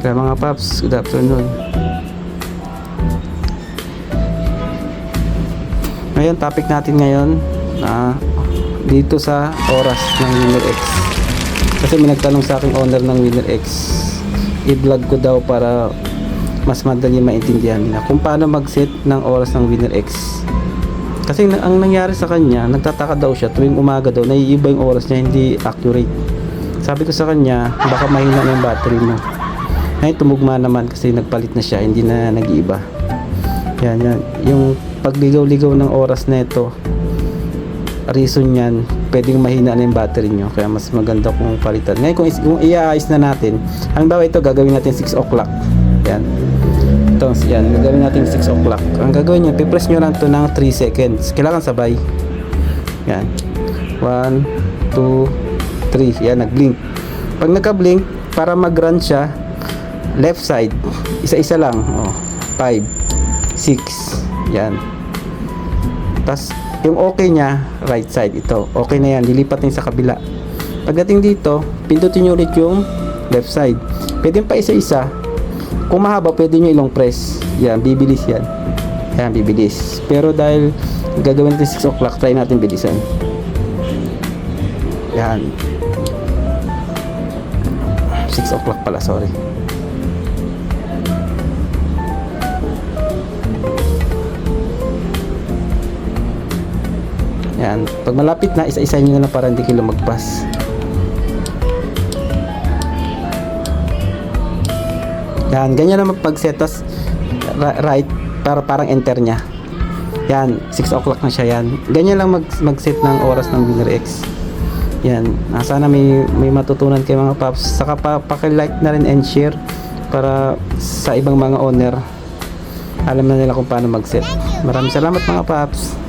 Kaya mga paps, good afternoon. Ngayon, topic natin ngayon na dito sa oras ng Winner X. Kasi may nagtanong sa akin owner ng Winner X. I-vlog ko daw para mas madali maintindihan nila kung paano mag-set ng oras ng Winner X. Kasi ang nangyari sa kanya, nagtataka daw siya tuwing umaga daw, naiiba yung oras niya, hindi accurate. Sabi ko sa kanya, baka mahina na yung battery mo. Ngayon tumugma naman kasi nagpalit na siya, hindi na nag-iiba. Yan, yan. Yung pagligaw-ligaw ng oras na ito, reason yan, pwedeng mahina na yung battery nyo. Kaya mas maganda kung palitan. Ngayon kung, is- kung iaayos na natin, halimbawa ito gagawin natin 6 o'clock. Yan. Ito, yan. Gagawin natin 6 o'clock. Ang gagawin nyo, pipress nyo lang ito ng 3 seconds. Kailangan sabay. Yan. 1, 2, 3. Yan, nag-blink. Pag nagka-blink, para mag-run siya, left side, isa-isa lang. Oh, 5, 6. Yan. Tapos, yung okay niya, right side ito. Okay na yan. Lilipat niya sa kabila. Pagdating dito, pindutin nyo ulit yung left side. Pwede pa isa-isa. Kung mahaba, pwede nyo ilong press. Yan, bibilis yan. Yan, bibilis. Pero dahil gagawin natin 6 o'clock, try natin bilisan. Yan. 6 o'clock pala, sorry. Yan. Pag malapit na, isa-isa nyo na lang para hindi kayo lumagpas. Yan. Ganyan naman pag set tas ra- right para parang enter niya. Yan. 6 o'clock na siya yan. Ganyan lang mag, mag-set ng oras ng Winner X. Yan. Ah, sana may, may matutunan kayo mga paps. Saka pa, paki-like na rin and share para sa ibang mga owner alam na nila kung paano mag-set. Maraming salamat mga paps.